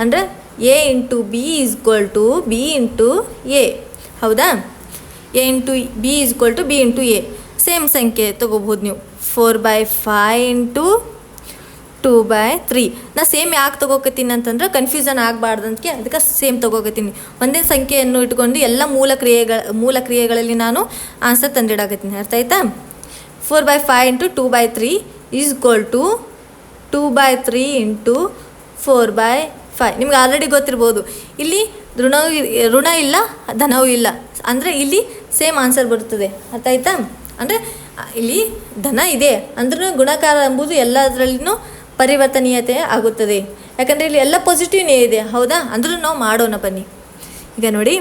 ಅಂದರೆ A into B is equal to B into A ಹೌದಾ? A into B is equal to B into A same ಸಂಖ್ಯೆ ತೊಗೋಬೋದು ನೀವು. Four by five into two by three ನಾ same ಯಾಕೆ ತೊಗೋಕತ್ತೀನಿ ಅಂತಂದ್ರೆ ಕನ್ಫ್ಯೂಷನ್ ಆಗಬಾರ್ದು ಅದಕ್ಕೆ ಅದಕ್ಕೆ ಸೇಮ್ ತೊಗೋಕತ್ತೀನಿ. ಒಂದೇ ಸಂಖ್ಯೆಯನ್ನು ಇಟ್ಕೊಂಡು ಎಲ್ಲ ಮೂಲ ಕ್ರಿಯೆಗಳ ಮೂಲ ಕ್ರಿಯೆಗಳಲ್ಲಿ ನಾನು ಆನ್ಸರ್ ತಂದಿಡಾಕತ್ತೀನಿ. ಅರ್ಥ ಆಯ್ತಾ? Four by five into two by three is equal to two by three into four by five ನಿಮ್ಗೆ ಆಲ್ರೆಡಿ ಗೊತ್ತಿರ್ಬೋದು. ಇಲ್ಲಿ ಋಣವೂ ಋಣ ಇಲ್ಲ, ಧನವೂ ಇಲ್ಲ. ಅಂದರೆ ಇಲ್ಲಿ ಸೇಮ್ ಆನ್ಸರ್ ಬರುತ್ತದೆ ಅರ್ಥ ಆಯ್ತಾ? ಅಂದರೆ ಇಲ್ಲಿ ಧನ ಇದೆ. ಅಂದ್ರೂ ಗುಣಕಾರ ಎಂಬುದು ಎಲ್ಲದರಲ್ಲಿನೂ ಪರಿವರ್ತನೀಯತೆ ಆಗುತ್ತದೆ. ಯಾಕಂದರೆ ಇಲ್ಲಿ ಎಲ್ಲ ಪಾಸಿಟಿವ್ನೇ ಇದೆ. ಹೌದಾ? ಅಂದ್ರೂ ನಾವು ಮಾಡೋಣ ಬನ್ನಿ. ಈಗ ನೋಡಿ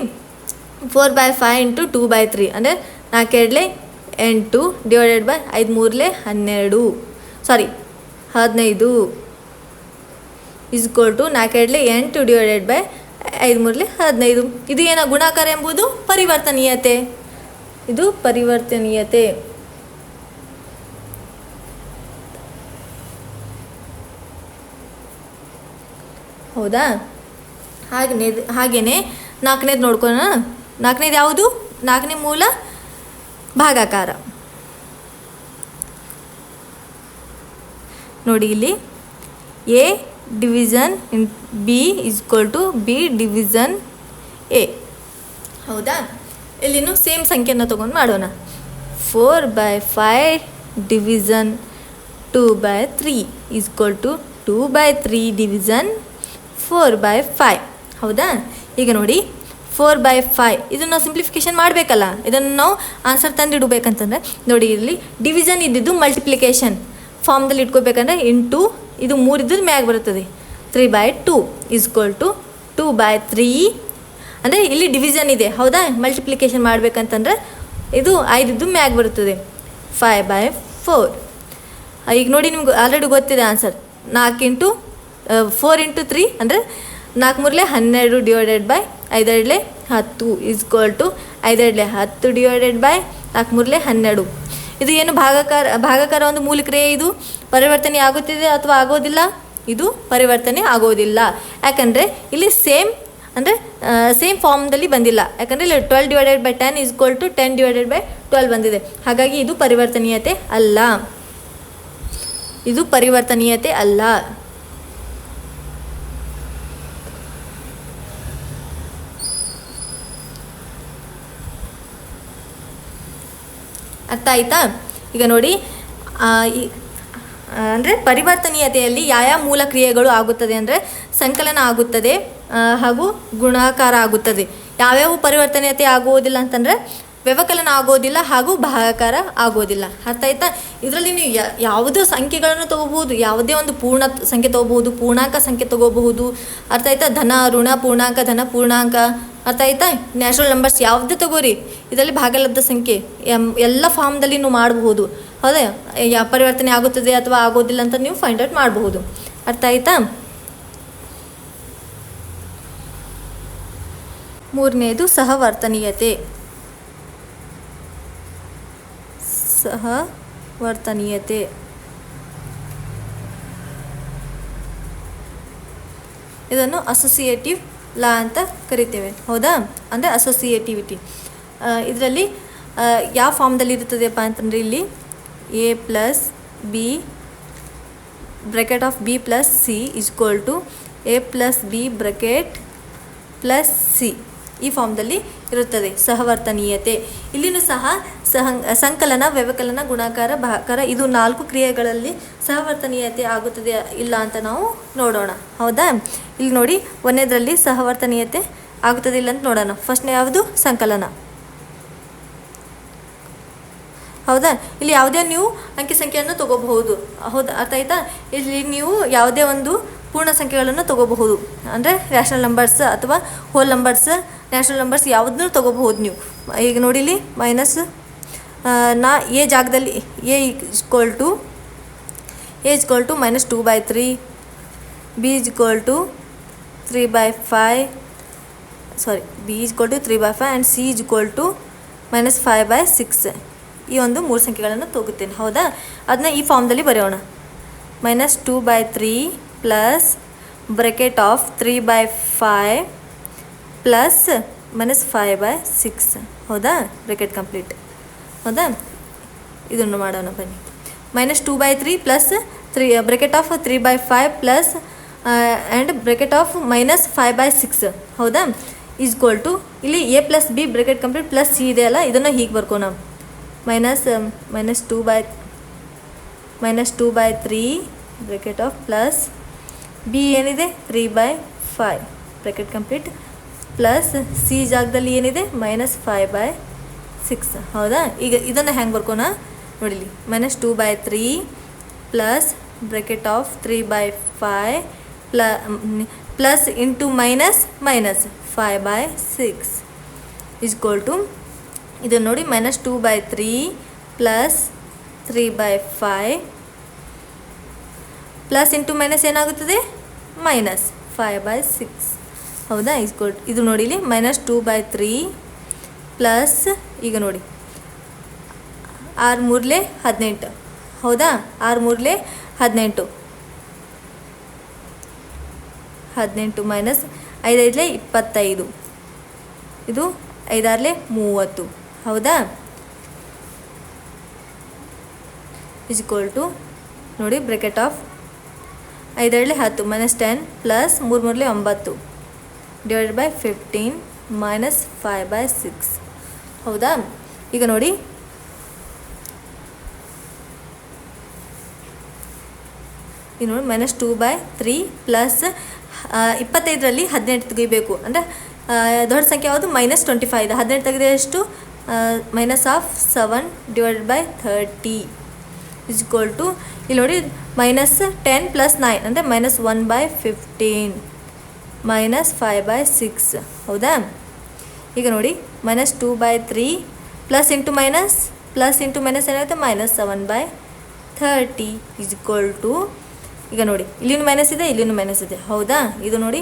four by five into two by three ಅಂದರೆ ನಾಲ್ಕೆರಡಲೆ ಎಂಟು ಡಿವೈಡೆಡ್ ಬೈ ಐದು ಮೂರಲೆ ಹನ್ನೆರಡು. ಸಾರಿ ಹದಿನೈದು. ಇಸ್ಕೋಲ್ ಟು ನಾಲ್ಕೆರಡಲೆ ಎಂಟು ಡಿವೈಡೆಡ್ ಬೈ ಐದು ಮೂರಲೆ ಹದಿನೈದು. ಇದು ಏನ ಗುಣಾಕಾರ ಎಂಬುದು ಪರಿವರ್ತನೀಯತೆ. ಇದು ಪರಿವರ್ತನೀಯತೆ. ಹೌದಾ? ಹಾಗೇ ನಾಲ್ಕನೇದು ನೋಡ್ಕೋಣ ನಾಲ್ಕನೇದು ಯಾವುದು? ನಾಲ್ಕನೇ ಮೂಲ ಭಾಗಾಕಾರ. ನೋಡಿ ಇಲ್ಲಿ. A division in B equal to B division A ಹೌದಾ? ಇಲ್ಲಿನೂ ಸೇಮ್ ಸಂಖ್ಯೆನ ತೊಗೊಂಡು ಮಾಡೋಣ. Four by five division two by three equal to two by three division four by five ಹೌದಾ? ಈಗ ನೋಡಿ ಫೋರ್ ಬೈ ಫೈವ್ ಇದನ್ನು ನಾವು ಸಿಂಪ್ಲಿಫಿಕೇಶನ್ ಮಾಡಬೇಕಲ್ಲ. ಇದನ್ನು ನಾವು ಆನ್ಸರ್ ತಂದಿಡಬೇಕಂತಂದ್ರೆ, ನೋಡಿ ಇಲ್ಲಿ ಡಿವಿಷನ್ ಇದ್ದಿದ್ದು ಮಲ್ಟಿಪ್ಲಿಕೇಶನ್ ಫಾರ್ಮ್ದಲ್ಲಿ ಇಟ್ಕೋಬೇಕಂದ್ರೆ ಇಂಟು ಇದು ಮೂರು ಇದ್ದದ್ದು ಮ್ಯಾಗ ಬರುತ್ತದೆ. Three by two is equal to two by three ಅಂದರೆ ಇಲ್ಲಿ ಡಿವಿಷನ್ ಇದೆ. ಹೌದಾ? ಮಲ್ಟಿಪ್ಲಿಕೇಶನ್ ಮಾಡಬೇಕಂತಂದ್ರೆ ಇದು ಐದಿದ್ದು ಮ್ಯಾಗೆ ಬರುತ್ತದೆ. ಫೈವ್ ಬೈ ಫೋರ್ ಈಗ ನೋಡಿ ನಿಮ್ಗೆ ಆಲ್ರೆಡಿ ಗೊತ್ತಿದೆ ಆನ್ಸರ್ ನಾಲ್ಕು ಇಂಟು ಫೋರ್ ಇಂಟು ತ್ರೀ ಅಂದರೆ ನಾಲ್ಕು ಮೂರಲೆ ಹನ್ನೆರಡು ಡಿವೈಡೆಡ್ ಬೈ ಐದೆರಡಲೆ ಹತ್ತು ಈಸ್ಕ್ವಲ್ ಟು ಐದೆರಡಲೆ ಹತ್ತು ಡಿವೈಡೆಡ್ ಬೈ ನಾಲ್ಕು ಮೂರಲೆ ಹನ್ನೆರಡು. ಇದು ಏನು ಭಾಗಕಾರ ಭಾಗಕಾರ ಒಂದು ಮೂಲ ಕ್ರಿಯೆ ಇದು? ಪರಿವರ್ತನೆ ಆಗುತ್ತಿದೆ ಅಥವಾ ಆಗೋದಿಲ್ಲ? ಇದು ಪರಿವರ್ತನೆ ಆಗೋದಿಲ್ಲ. ಯಾಕಂದರೆ ಇಲ್ಲಿ ಸೇಮ್ ಅಂದರೆ ಸೇಮ್ ಫಾರ್ಮ್ದಲ್ಲಿ ಬಂದಿಲ್ಲ. ಯಾಕಂದರೆ ಇಲ್ಲಿ twelve divided by ten is equal to ten divided by twelve ಬಂದಿದೆ. ಹಾಗಾಗಿ ಇದು ಪರಿವರ್ತನೀಯತೆ ಅಲ್ಲ. ಇದು ಪರಿವರ್ತನೀಯತೆ ಅಲ್ಲ. ಅರ್ಥ ಆಯ್ತಾ? ಈಗ ನೋಡಿ ಅಂದರೆ ಪರಿವರ್ತನೀಯತೆಯಲ್ಲಿ ಯಾವ ಮೂಲ ಕ್ರಿಯೆಗಳು ಆಗುತ್ತದೆ ಅಂದರೆ ಸಂಕಲನ ಆಗುತ್ತದೆ ಹಾಗೂ ಗುಣಾಕಾರ ಆಗುತ್ತದೆ. ಯಾವ್ಯಾವ ಪರಿವರ್ತನೀಯತೆ ಆಗುವುದಿಲ್ಲ ಅಂತಂದರೆ ವ್ಯವಕಲನ ಆಗೋದಿಲ್ಲ ಹಾಗೂ ಭಾಗಾಕಾರ ಆಗೋದಿಲ್ಲ. ಅರ್ಥ ಆಯ್ತಾ? ಇದರಲ್ಲಿ ನೀವು ಯಾವುದೇ ಸಂಖ್ಯೆಗಳನ್ನು ತಗೋಬಹುದು, ಯಾವುದೇ ಒಂದು ಪೂರ್ಣ ಸಂಖ್ಯೆ ತಗೋಬಹುದು, ಪೂರ್ಣಾಂಕ ಸಂಖ್ಯೆ ತಗೋಬಹುದು. ಅರ್ಥ ಆಯ್ತಾ? ಧನ, ಋಣ, ಪೂರ್ಣಾಂಕ, ಧನ, ಪೂರ್ಣಾಂಕ. ಅರ್ಥ ಆಯ್ತಾ? ನ್ಯಾಚುರಲ್ ನಂಬರ್ಸ್ ಯಾವುದೇ ತಗೋರಿ. ಇದರಲ್ಲಿ ಭಾಗಲಬ್ಧ ಸಂಖ್ಯೆ, ಎಂ- ಎಲ್ಲ ಫಾರ್ಮ್ದಲ್ಲಿ ನೀವು ಮಾಡಬಹುದು. ಹೌದಾ? ಯಾ, ಪರಿವರ್ತನೆ ಆಗುತ್ತದೆ ಅಥವಾ ಆಗೋದಿಲ್ಲ ಅಂತ ನೀವು ಫೈಂಡ್ ಔಟ್ ಮಾಡಬಹುದು. ಅರ್ಥ ಆಯ್ತಾ? ಮೂರನೇದು ಸಹವರ್ತನೀಯತೆ. ಸಹವರ್ತನೀಯತೆ ಇದನ್ನು ಅಸೋಸಿಯೇಟಿವ್ ಲಾ ಅಂತ ಕರಿತೇವೆ. ಹೌದಾ? ಅಂದರೆ ಅಸೋಸಿಯೇಟಿವಿಟಿ ಇದರಲ್ಲಿ ಯಾವ ಫಾರ್ಮ್ದಲ್ಲಿ ಇರುತ್ತದೆಯಪ್ಪ ಅಂತಂದರೆ ಇಲ್ಲಿ A plus B bracket of B plus C is equal to A plus B bracket plus C ಈ ಫಾರ್ಮ್ದಲ್ಲಿ ಇರುತ್ತದೆ. ಸಹವರ್ತನೀಯತೆ. ಇಲ್ಲಿನೂ ಸಹ ಸಹ ಸಂಕಲನ, ವ್ಯವಕಲನ, ಗುಣಾಕಾರ, ಭಾಕಾರ ಇದು ನಾಲ್ಕು ಕ್ರಿಯೆಗಳಲ್ಲಿ ಸಹವರ್ತನೀಯತೆ ಆಗುತ್ತದೆ ಇಲ್ಲ ಅಂತ ನಾವು ನೋಡೋಣ. ಹೌದಾ? ಇಲ್ಲಿ ನೋಡಿ ಒಂದೇದರಲ್ಲಿ ಸಹವರ್ತನೀಯತೆ ಆಗುತ್ತದೆ ಇಲ್ಲ ಅಂತ ನೋಡೋಣ. ಫಸ್ಟ್ನೇ ಯಾವುದು? ಸಂಕಲನ. ಹೌದಾ? ಇಲ್ಲಿ ಯಾವುದೇ ನೀವು ಅಂಕಿ ಸಂಖ್ಯೆಯನ್ನು ತಗೋಬಹುದು. ಹೌದಾ? ಅರ್ಥ ಆಯ್ತಾ? ಇಲ್ಲಿ ನೀವು ಯಾವುದೇ ಒಂದು ಪೂರ್ಣ ಸಂಖ್ಯೆಗಳನ್ನು ತಗೋಬಹುದು. ಅಂದರೆ ರ್ಯಾಷನಲ್ ನಂಬರ್ಸ್ ಅಥವಾ ಹೋಲ್ ನಂಬರ್ಸ್ ನ್ಯಾಷನಲ್ ನಂಬರ್ಸ್ ಯಾವುದನ್ನೂ ತೊಗೋಬಹುದು ನೀವು. ಈಗ ನೋಡಿಲಿ ಮೈನಸ್ ನಾ ಎ ಜಾಗದಲ್ಲಿ, A equal to A is equal to minus two by three B is equal to three by five sorry B is equal to three by five and C is equal to minus five by six ಈ ಒಂದು ಮೂರು ಸಂಖ್ಯೆಗಳನ್ನು ತಗೋತೇನೆ, ಹೌದಾ? ಅದನ್ನ ಈ ಫಾರ್ಮ್ದಲ್ಲಿ ಬರೆಯೋಣ. Minus two by three plus bracket of three by five plus minus five by six ಹೌದಾ? ಬ್ರೆಕೆಟ್ ಕಂಪ್ಲೀಟ್ ಹೌದಾ? ಇದನ್ನು ಮಾಡೋಣ ಬನ್ನಿ. Minus two by three plus three bracket of three by five plus and bracket of minus five by six ಹೌದಾ? Is equal to ಇಲ್ಲಿ A plus B bracket complete plus C ಇದೆ ಅಲ್ಲ? ಇದನ್ನು ಹೀಗೆ ಬರ್ಕೋಣ. Minus minus two by minus two by three bracket of plus B ಏನಿದೆ? Three by five bracket complete plus C ಜಾಗದಲ್ಲಿ ಏನಿದೆ? Minus five by six ಹೌದಾ? ಈಗ ಇದನ್ನು ಹೆಂಗೆ ಬರ್ಕೋಣ? ನೋಡಿಲಿ minus two by three plus bracket of three by five ಪ್ಲ plus into minus minus five by six is equal to ಇದು ನೋಡಿ. Minus two by three plus three by five plus into minus ಏನಾಗುತ್ತದೆ? Minus five by six ಹೌದಾ? Is equal ಇದು ನೋಡಿ ಇಲ್ಲಿ minus two by three plus ಈಗ ನೋಡಿ. ಆರು ಮೂರಲೆ ಹದಿನೆಂಟು. ಹೌದಾ? ಆರು ಮೂರಲೆ ಹದಿನೆಂಟು. ಹದಿನೆಂಟು ಮೈನಸ್ ಐದೈದಲೆ ಇಪ್ಪತ್ತೈದು. ಇದು ಐದಾರಲೆ ಮೂವತ್ತು. ಹೌದಾ? ಇಸ್ಕೋಲ್ ಟು ನೋಡಿ ಬ್ರೆಕೆಟ್ ಆಫ್ ಐದರಲ್ಲಿ ಹತ್ತು ಮೈನಸ್ ಟೆನ್ ಪ್ಲಸ್ ಮೂರು ಮೂರಲೆ ಒಂಬತ್ತು. Divide by fifteen minus five by six ಹೌದಾ? ಈಗ ನೋಡಿ. ಈಗ ನೋಡಿ minus two by three plus ಇಪ್ಪತ್ತೈದರಲ್ಲಿ ಹದಿನೆಂಟು ತೆಗಿಬೇಕು. ಅಂದರೆ ದೊಡ್ಡ ಸಂಖ್ಯೆ ಯಾವುದು? ಮೈನಸ್ ಟ್ವೆಂಟಿ ಫೈವ್ ಇದೆ. ಹದಿನೆಂಟು ತೆಗೆದ್ರೆ ಎಷ್ಟು? Minus of seven divide by thirty is equal to ಇಲ್ಲಿ ನೋಡಿ ಮೈನಸ್ ಟೆನ್ ಪ್ಲಸ್ ನೈನ್ ಅಂದರೆ minus one by fifteen minus five by six. ಹೌದಾ? ಈಗ ನೋಡಿ, minus two by three, plus into minus, plus into minus ಏನಾಗುತ್ತೆ? Minus seven by thirty is equal to, ಈಗ ನೋಡಿ, ಇಲ್ಲಿನೂ ಮೈನಸ್ ಇದೆ, ಇಲ್ಲಿನೂ ಮೈನಸ್ ಇದೆ. ಹೌದಾ? ಇದು ನೋಡಿ,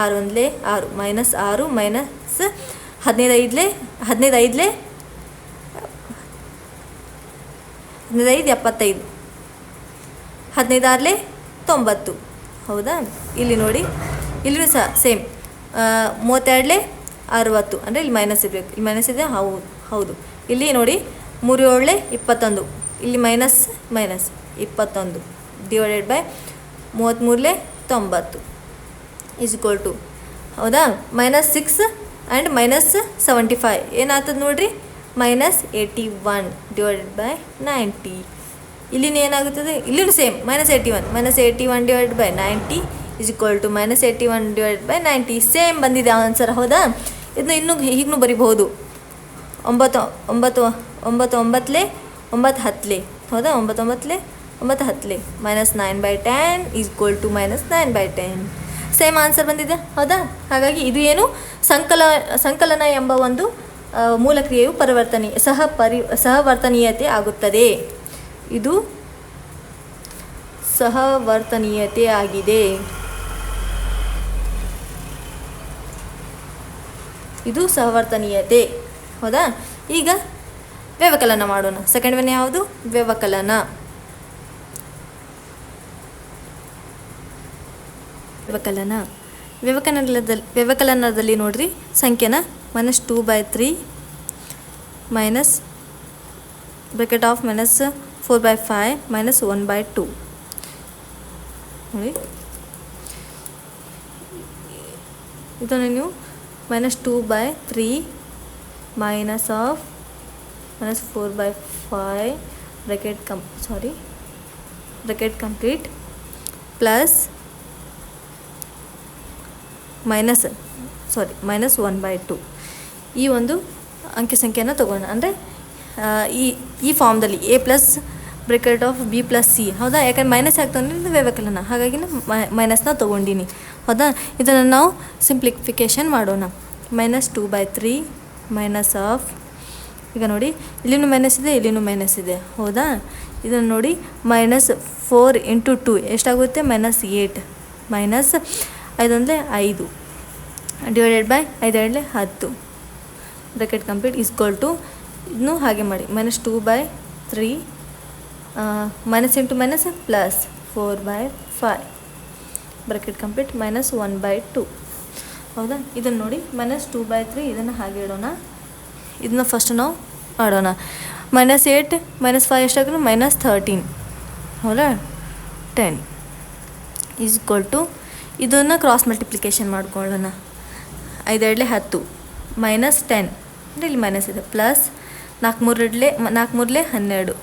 ಆರು ಒಂದಲೇ ಆರು, ಮೈನಸ್ ಆರು, ಮೈನಸ್ ಹದಿನೈದು ಐದಲೇ ಹದಿನೈದು ಐದಲೇ, ಹದಿನೈದು ಐದು, ಎಪ್ಪತ್ತೈದು. ಹದಿನೈದು ಆರಲೇ ತೊಂಬತ್ತು. ಹೌದಾ? ಇಲ್ಲಿ ನೋಡಿ ಇಲ್ಲಿನೂ ಸಹ ಸೇಮ್ ಮೂವತ್ತೆರಡಲೇ ಅರುವತ್ತು, ಅಂದರೆ ಇಲ್ಲಿ ಮೈನಸ್ ಇರಬೇಕು. ಇಲ್ಲಿ ಮೈನಸ್ ಇದೆ ಹೌದು ಹೌದು. ಇಲ್ಲಿ ನೋಡಿ ಮೂರು ಏಳಲೆ ಇಪ್ಪತ್ತೊಂದು. ಇಲ್ಲಿ ಮೈನಸ್ ಮೈನಸ್ ಇಪ್ಪತ್ತೊಂದು ಡಿವೈಡೆಡ್ ಬೈ ಮೂವತ್ತ್ಮೂರಲೆ ತೊಂಬತ್ತು ಈಸ್ ಟು ಹೌದಾ? Minus six and minus seventy five ಏನಾಗ್ತದೆ ನೋಡಿರಿ? Minus eighty one divided by ninety ಇಲ್ಲಿನ ಏನಾಗುತ್ತದೆ? ಇಲ್ಲಿನೂ same minus eighty one minus eighty one divide by ninety is equal to minus eighty one divide by ninety same ಬಂದಿದೆ answer ಹೌದಾ? ಇದನ್ನು ಇನ್ನೂ ಹೀಗೂ ಬರಿಬಹುದು. ಒಂಬತ್ತು ಒಂಬತ್ತು ಒಂಬತ್ತು ಒಂಬತ್ತಲೇ, ಒಂಬತ್ತು ಹತ್ತಲೇ. ಹೌದಾ? ಒಂಬತ್ತು ಒಂಬತ್ತಲೇ, ಒಂಬತ್ತು ಹತ್ತಲೇ. Minus nine by ten equal to minus nine by ten same answer ಬಂದಿದೆ, ಹೌದಾ? ಹಾಗಾಗಿ ಇದು ಏನು? ಸಂಕಲ, ಸಂಕಲನ ಎಂಬ ಒಂದು ಮೂಲಕ್ರಿಯೆಯು ಮೂಲ ಕ್ರಿಯೆಯು ಪರಿವರ್ತನೀಯ ಸಹ ಪರಿ, ಸಹವರ್ತನೀಯತೆ ಆಗುತ್ತದೆ. ಇದು ಸಹವರ್ತನೀಯತೆ ಆಗಿದೆ. ಇದು ಸಹವರ್ತನೀಯತೆ. ಹೌದಾ? ಈಗ ವ್ಯವಕಲನ ಮಾಡೋಣ. ಸೆಕೆಂಡ್ ಒನ್ ಯಾವುದು? ವ್ಯವಕಲನ. ವ್ಯವಕಲನ. ವ್ಯವಕಲನದಲ್ಲಿ ವ್ಯವಕಲನದಲ್ಲಿ ನೋಡ್ರಿ, ಸಂಖ್ಯೆನ minus two by three minus bracket of minus four by five minus one by two ನೋಡಿ. ಇದನ್ನು ನೀವು minus two by three minus of minus four by five bracket ಕಂ sorry, bracket complete plus minus sorry minus one by two ಈ ಒಂದು ಅಂಕಿ ಸಂಖ್ಯೆಯನ್ನು ತಗೋಣ. ಅಂದರೆ ಈ ಈ ಫಾರ್ಮ್ದಲ್ಲಿ A plus bracket of B plus C ಹೌದಾ? ಯಾಕಂದ್ರೆ ಮೈನಸ್ ಆಗ್ತಾವೆ ವ್ಯವಕಲನ. ಹಾಗಾಗಿ ನಾನು ಮೈನಸ್ನ ತೊಗೊಂಡಿನಿ. ಹೌದಾ? ಇದನ್ನು ನಾವು ಸಿಂಪ್ಲಿಫಿಕೇಶನ್ ಮಾಡೋಣ. Minus two by three minus of ಈಗ ನೋಡಿ, ಇಲ್ಲಿನೂ ಮೈನಸ್ ಇದೆ, ಇಲ್ಲಿನೂ ಮೈನಸ್ ಇದೆ. ಹೌದಾ? ಇದನ್ನು ನೋಡಿ ಮೈನಸ್ ಫೋರ್ ಇಂಟು ಟು ಎಷ್ಟಾಗುತ್ತೆ? ಮೈನಸ್ ಏಟ್ ಮೈನಸ್ ಐದೊಂದಲೇ ಐದು. ಡಿವೈಡೆಡ್ ಬೈ ಐದೆರಡಲೆ ಹತ್ತು. ಬ್ರಾಕೆಟ್ ಕಂಪ್ಲೀಟ್ ಇಸ್ಕ್ವಲ್ ಟು ಇದನ್ನು ಹಾಗೆ ಮಾಡಿ. Minus two by three minus into minus plus four by five bracket complete minus one by two ಹೌದಾ? ಇದನ್ನು ನೋಡಿ ಮೈನಸ್ ಟೂ ಬೈ ತ್ರೀ ಇದನ್ನು ಹಾಗೆ ಇಡೋಣ. ಇದನ್ನ ಫಸ್ಟ್ ನಾವು ಮಾಡೋಣ ಮೈನಸ್ ಏಯ್ಟ್ ಮೈನಸ್ ಫೈವ್ ಎಷ್ಟಾಗುತ್ತೆ ಮೈನಸ್ ಥರ್ಟೀನ್ ಹೌದಾ? ಟೆನ್ ಈಸ್ ಈಕ್ವಲ್ ಟು ಇದನ್ನು ಕ್ರಾಸ್ ಮಲ್ಟಿಪ್ಲಿಕೇಶನ್ ಮಾಡ್ಕೊಳ್ಳೋಣ. ಐದೆರಡಲೆ ಹತ್ತು. ಮೈನಸ್ ಟೆನ್ ಅಂದರೆ ಇಲ್ಲಿ ಮೈನಸ್ ಇದೆ. ಪ್ಲಸ್ ನಾಲ್ಕು ಮೂರಡ್ಲೆ ನಾಲ್ಕು ಮೂರಲೆ ಹನ್ನೆರಡು.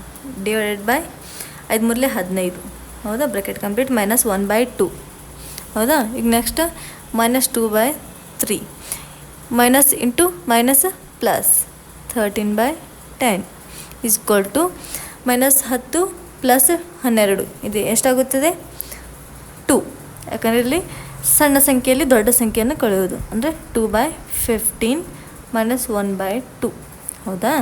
ಡಿವೈಡೆಡ್ ಬೈ ಐದು ಮೂರಲೆ ಹದಿನೈದು. ಹೌದಾ? Bracket complete minus one by two ಹೌದಾ? ಈಗ next minus two by three minus into minus plus thirteen by ten is equal to minus ಹತ್ತು ಪ್ಲಸ್ ಹನ್ನೆರಡು. ಇದು ಎಷ್ಟಾಗುತ್ತದೆ? ಟು ಯಾಕಂದರೆ ಇಲ್ಲಿ ಸಣ್ಣ ಸಂಖ್ಯೆಯಲ್ಲಿ ದೊಡ್ಡ ಸಂಖ್ಯೆಯನ್ನು ಕಳೆಯೋದು ಅಂದರೆ two by fifteen minus one by two ಹೌದಾ?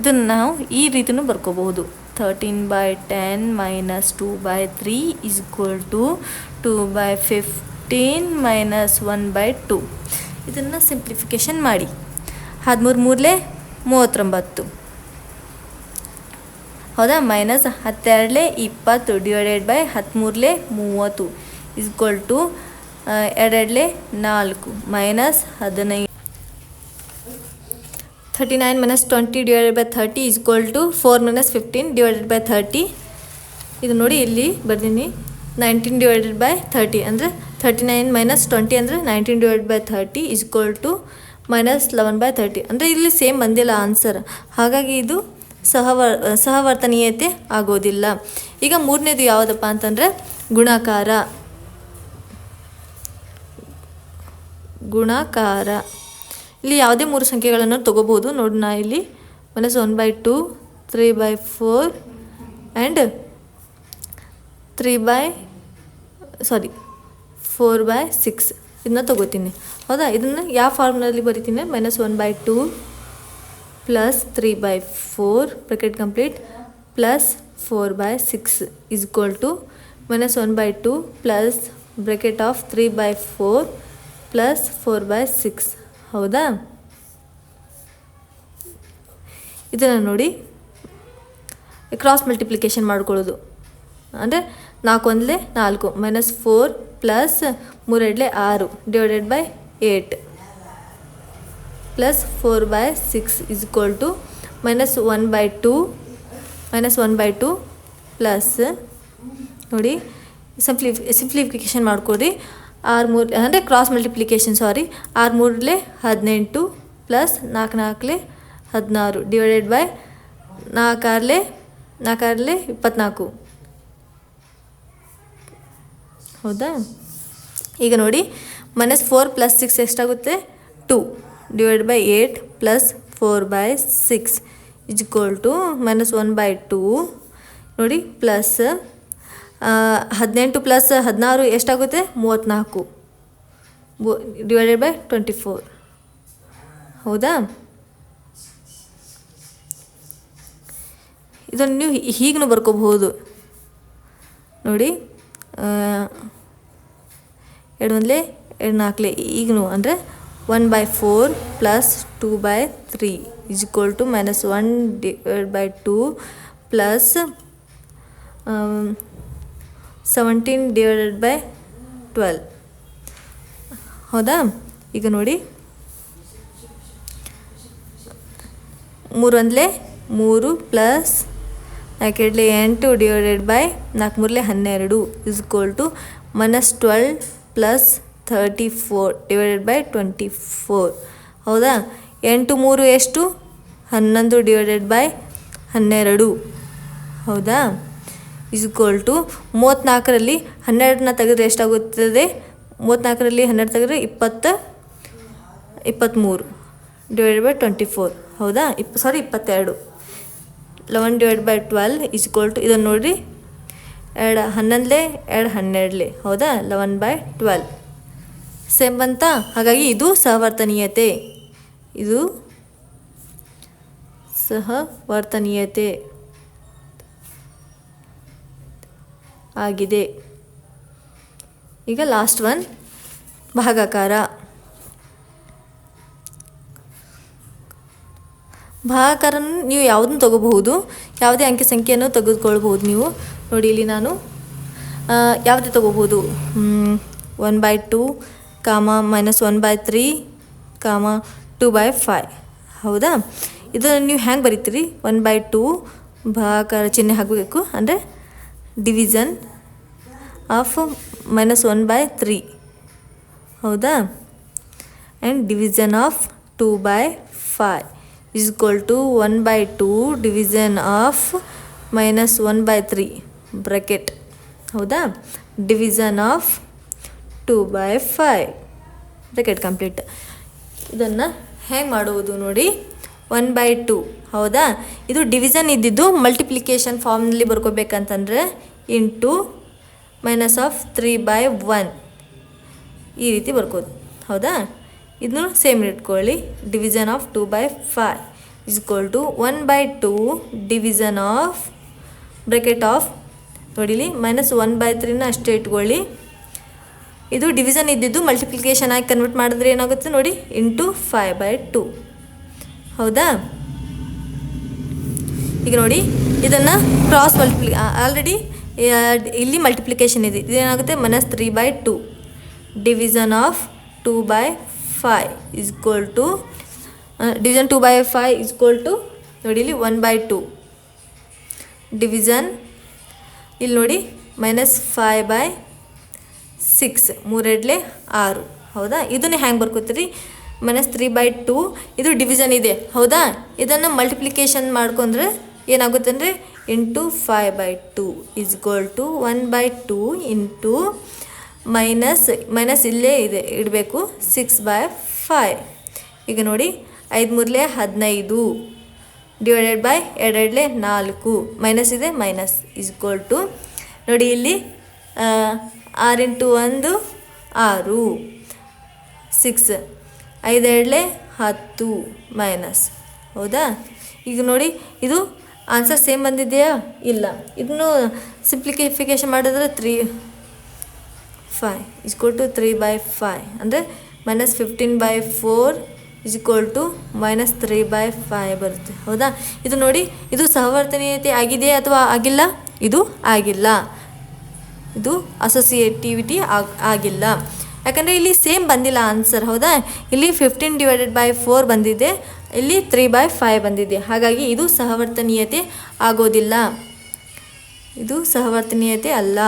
ಇದನ್ನು ನಾವು ಈ ರೀತಿಯೂ ಬರ್ಕೋಬಹುದು. Thirteen by ten minus two by three is equal to two by fifteen minus one by two ಇದನ್ನು ಸಿಂಪ್ಲಿಫಿಕೇಷನ್ ಮಾಡಿ. ಹದಿಮೂರು ಮೂರಲೆ ಮೂವತ್ತೊಂಬತ್ತು. ಹೌದಾ? ಮೈನಸ್ ಹತ್ತೆರಡಲೆ ಇಪ್ಪತ್ತು ಡಿವೈಡೆಡ್ ಬೈ ಹದಿಮೂರಲೆ ಮೂವತ್ತು ಇಸ್ಕ್ವಲ್ ಟು ಎರಡೆರಡಲೆ ನಾಲ್ಕು. ಮೈನಸ್ ಹದಿನೈದು. Thirty nine minus twenty divided by thirty equal to four minus fifteen divided by thirty ಇದು ನೋಡಿ ಇಲ್ಲಿ ಬರ್ದೀನಿ. ನೈನ್ಟೀನ್ ಡಿವೈಡೆಡ್ ಬೈ ಥರ್ಟಿ ಅಂದರೆ ಥರ್ಟಿ ನೈನ್ ಮೈನಸ್ ಟ್ವೆಂಟಿ ಅಂದರೆ nineteen divide by thirty equal to minus eleven by thirty ಅಂದರೆ ಇಲ್ಲಿ same ಬಂದಿಲ್ಲ answer ಹಾಗಾಗಿ ಇದು ಸಹವರ್ ಸಹವರ್ತನೀಯತೆ ಆಗೋದಿಲ್ಲ. ಈಗ ಮೂರನೇದು ಯಾವುದಪ್ಪ ಅಂತಂದರೆ ಗುಣಾಕಾರ. ಗುಣಾಕಾರ. ಇಲ್ಲಿ ಯಾವುದೇ ಮೂರು ಸಂಖ್ಯೆಗಳನ್ನು ತೊಗೋಬೋದು. ನೋಡಿ ನಾ ಇಲ್ಲಿ. Minus one by two three by four and three by sorry four by six ಇದನ್ನ ತಗೋತೀನಿ. ಹೌದಾ? ಇದನ್ನು ಯಾವ ಫಾರ್ಮ್ನಲ್ಲಿ ಬರಿತೀನಿ? Minus one by two plus three by four bracket complete plus four by six is equal to minus one by two plus bracket of three by four plus four by six ಹೌದಾ? ಇದನ್ನು ನೋಡಿ. Cross multiplication ಮಾಡ್ಕೊಳ್ಳೋದು. ಅಂದರೆ ನಾಲ್ಕು ಒಂದಲೇ ನಾಲ್ಕು minus four plus ಮೂರೆಡ್ಲೆ ಆರು divided by eight plus four by six is equal to minus one by two minus one by two plus ನೋಡಿ ಸಿಂಪ್ಲಿ ಸಿಂಪ್ಲಿಫಿಕೇಶನ್ ಮಾಡ್ಕೊಡಿ. ಆರು ಮೂರು, ಅಂದರೆ ಕ್ರಾಸ್ ಮಲ್ಟಿಪ್ಲಿಕೇಶನ್ ಸಾರಿ ಆರು ಮೂರಲೆ ಹದಿನೆಂಟು ಪ್ಲಸ್ ನಾಲ್ಕು ನಾಲ್ಕಲೆ ಹದಿನಾರು ಡಿವೈಡೆಡ್ ಬೈ ನಾಲ್ಕಾರ್ಲೆ ನಾಲ್ಕಾರಲೆ ಇಪ್ಪತ್ನಾಲ್ಕು. ಹೌದಾ? ಈಗ ನೋಡಿ ಮೈನಸ್ ಫೋರ್ ಪ್ಲಸ್ ಸಿಕ್ಸ್ ಎಷ್ಟಾಗುತ್ತೆ? To divide by eight plus four by six is equal to minus one by two ನೋಡಿ ಪ್ಲಸ್ ಹದಿನೆಂಟು ಪ್ಲಸ್ ಹದಿನಾರು ಎಷ್ಟಾಗುತ್ತೆ? ಮೂವತ್ತ್ನಾಲ್ಕು. ಡಿವೈಡೆಡ್ ಬೈ ಟ್ವೆಂಟಿ ಫೋರ್ ಹೌದಾ? ಇದನ್ನು ನೀವು ಹೀಗೂ ಬರ್ಕೋಬಹುದು. ನೋಡಿ ಎರಡು ಒಂದಲೇ, ಎರಡು ನಾಲ್ಕಲೆ, ಈಗನು ಅಂದರೆ one by four plus two by three is equal to minus one divide by two plus seventeen divided by twelve ಹೌದಾ? ಈಗ ನೋಡಿ. ಮೂರು ಒಂದಲೇ ಮೂರು ಪ್ಲಸ್ ನಾಲ್ಕೆರಡಲೆ ಎಂಟು ಡಿವೈಡೆಡ್ ಬೈ ನಾಲ್ಕು ಮೂರಲೆ ಹನ್ನೆರಡು is equal to minus twelve plus thirty four divided by twenty four ಹೌದಾ? ಎಂಟು ಮೂರು ಎಷ್ಟು? ಹನ್ನೊಂದು ಡಿವೈಡೆಡ್ ಬೈ ಹನ್ನೆರಡು. ಹೌದಾ? ಇಸ್ ಈಕ್ವಲ್ ಟು ಮೂವತ್ತ್ನಾಲ್ಕರಲ್ಲಿ ಹನ್ನೆರಡನ್ನ ತೆಗೆದ್ರೆ ಎಷ್ಟಾಗುತ್ತದೆ? ಮೂವತ್ತ್ನಾಲ್ಕರಲ್ಲಿ ಹನ್ನೆರಡು ತೆಗೆದ್ರೆ ಇಪ್ಪತ್ತ ಇಪ್ಪತ್ತ್ಮೂರು ಡಿವೈಡ್ ಬೈ ಟ್ವೆಂಟಿ ಫೋರ್ ಹೌದಾ? ಇಪ್ ಸಾರಿ ಇಪ್ಪತ್ತೆರಡು. Eleven divide by twelve is equal to ಇದನ್ನು ನೋಡಿರಿ. ಎರಡು ಹನ್ನೊಂದಲೇ, ಎರಡು ಹನ್ನೆರಡಲೆ. ಹೌದಾ? ಲೆವೆನ್ ಬೈ ಟ್ವೆಲ್ ಸೇಮ್ ಬಂತ? ಹಾಗಾಗಿ ಇದು ಸಹವರ್ತನೀಯತೆ. ಇದು ಸಹವರ್ತನೀಯತೆ. ಆಗಿದೆ. ಈಗ ಲಾಸ್ಟ್ ಒನ್ ಭಾಗಾಕಾರ. ಭಾಗಾಕಾರನ ನೀವು ಯಾವುದನ್ನು ತಗೋಬಹುದು, ಯಾವುದೇ ಅಂಕೆ ಸಂಖ್ಯೆಯನ್ನು ತೆಗೆದುಕೊಳ್ಬಹುದು ನೀವು. ನೋಡಿ ಇಲ್ಲಿ ನಾನು ಯಾವುದೇ ತಗೋಬಹುದು. One by two comma minus one by three comma two by five ಹೌದಾ? ಇದನ್ನು ನೀವು ಹ್ಯಾಂಗೆ ಬರಿತೀರಿ? ಒನ್ ಬೈ ಟು ಭಾಗಾಕಾರ ಚಿಹ್ನೆ ಹಾಕಬೇಕು. ಅಂದರೆ division of minus one by three ಹೌದಾ? And division of two by five is equal to one by two division of minus one by three bracket ಹೌದಾ? Division of two by five bracket complete ಇದನ್ನು ಹೇಗೆ ಮಾಡುವುದು ನೋಡಿ. One by two ಹೌದಾ? ಇದು division ಇದ್ದಿದ್ದು multiplication ಫಾರ್ಮ್ನಲ್ಲಿ ಬರ್ಕೋಬೇಕಂತಂದರೆ into minus of three by one ಈ ರೀತಿ ಬರ್ಕೋದು. ಹೌದಾ? ಇದನ್ನು ಸೇಮ್ ಇಟ್ಕೊಳ್ಳಿ. Division of two by five is equal to one by two division of bracket of ನೋಡಿಲಿ ಮೈನಸ್ ಒನ್ ಬೈ ತ್ರೀನ ಅಷ್ಟೇ ಇಟ್ಕೊಳ್ಳಿ. ಇದು ಡಿವಿಷನ್ ಇದ್ದಿದ್ದು ಮಲ್ಟಿಪ್ಲಿಕೇಶನ್ ಆಗಿ ಕನ್ವರ್ಟ್ ಮಾಡಿದ್ರೆ ಏನಾಗುತ್ತೆ ನೋಡಿ? ಇಂಟು ಫೈ ಬೈ ಟು ಹೌದಾ? ಈಗ ನೋಡಿ, ಇದನ್ನು ಕ್ರಾಸ್ ಮಲ್ಟಿಪ್ಲಿ ಆಲ್ರೆಡಿ ಇಲ್ಲಿ ಮಲ್ಟಿಪ್ಲಿಕೇಶನ್ ಇದೆ. ಇದೇನಾಗುತ್ತೆ? Minus three by two division of two by five is equal to division two by five is equal to ನೋಡಿ ಇಲ್ಲಿ ಒನ್ ಬೈ ಟು ಡಿವಿಷನ್ ಇಲ್ಲಿ ನೋಡಿ ಮೈನಸ್ ಫೈ ಬೈ ಸಿಕ್ಸ್ ಮೂರೆಡ್ಲೆ ಆರು. ಹೌದಾ? ಇದನ್ನು ಹ್ಯಾಂಗೆ ಬರ್ಕೋತೀರಿ? ಮೈನಸ್ ತ್ರೀ ಬೈ ಟು ಇದು ಡಿವಿಷನ್ ಇದೆ. ಹೌದಾ? ಇದನ್ನು ಮಲ್ಟಿಪ್ಲಿಕೇಶನ್ ಮಾಡ್ಕೊಂಡ್ರೆ ಏನಾಗುತ್ತೆ ಅಂದರೆ into five by two is equal to one by two into minus minus ಇಲ್ಲೇ ಇದೆ, ಇಡಬೇಕು ಸಿಕ್ಸ್ ಬೈ ಫೈ ಈಗ ನೋಡಿ, ಐದು ಮೂರಲೆ ಹದಿನೈದು ಡಿವೈಡೆಡ್ ಬೈ ಎರಡೆರಡ್ಲೆ ನಾಲ್ಕು. ಮೈನಸ್ ಇದೆ ಮೈನಸ್ ಇಸ್ ಗೋಲ್ ಟು ನೋಡಿ ಇಲ್ಲಿ ಆರು ಇಂಟು ಒಂದು, ಆರು. ಸಿಕ್ಸ್ ಐದೆರಡಲೆ ಹತ್ತು ಮೈನಸ್ ಹೌದಾ? ಈಗ ನೋಡಿ, ಇದು ಆನ್ಸರ್ ಸೇಮ್ ಬಂದಿದೆಯಾ? ಇಲ್ಲ. ಇದನ್ನು ಸಿಂಪ್ಲಿಫಿಕೇಶನ್ ಮಾಡಿದ್ರೆ three five is equal to three by five ಅಂದರೆ minus fifteen by four is equal to minus three by five ಬರುತ್ತೆ. ಹೌದಾ? ಇದು ನೋಡಿ, ಇದು ಸಹವರ್ತನೀಯತೆ ಆಗಿದೆ ಅಥವಾ ಆಗಿಲ್ಲ? ಇದು ಆಗಿಲ್ಲ. ಇದು ಅಸೋಸಿಯೇಟಿವಿಟಿ ಆಗ್, ಆಗಿಲ್ಲ. ಯಾಕಂದರೆ ಇಲ್ಲಿ ಸೇಮ್ ಬಂದಿಲ್ಲ ಆನ್ಸರ್ ಹೌದಾ? ಇಲ್ಲಿ ಫಿಫ್ಟೀನ್ ಡಿವೈಡೆಡ್ ಬೈ ಫೋರ್ ಬಂದಿದೆ. ಇಲ್ಲಿ ತ್ರೀ ಬೈ ಫೈವ್ ಬಂದಿದೆ. ಹಾಗಾಗಿ ಇದು ಸಹವರ್ತನೀಯತೆ ಆಗೋದಿಲ್ಲ. ಇದು ಸಹವರ್ತನೀಯತೆ ಅಲ್ಲ.